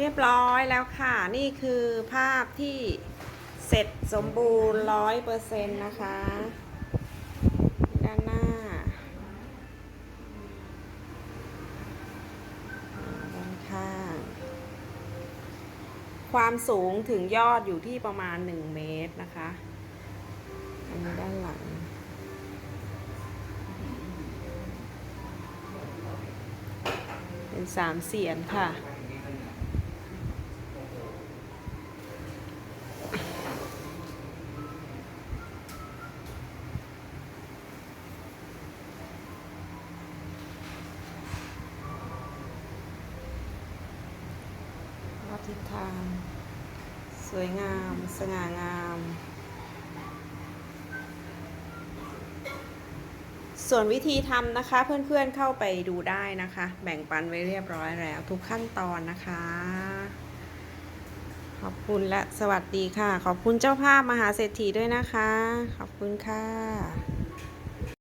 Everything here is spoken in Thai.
เรียบร้อยแล้วค่ะนี่คือภาพที่เสร็จสมบูรณ์ร้อยเปอร์เซ็นต์นะคะ ด้านหน้าด้านข้างความสูงถึงยอดอยู่ที่ประมาณ 1 เมตรนะคะ อันนี้ด้านหลัง เป็นสามเสียนค่ะ ทิศทาง สวยงาม สง่างาม ส่วนวิธีทำนะคะ เพื่อนๆเข้าไปดูได้นะคะ แบ่งปันไว้เรียบร้อยแล้ว ทุกขั้นตอนนะคะ ขอบคุณและสวัสดีค่ะ ขอบคุณเจ้าภาพมหาเศรษฐีด้วยนะคะ ขอบคุณค่ะ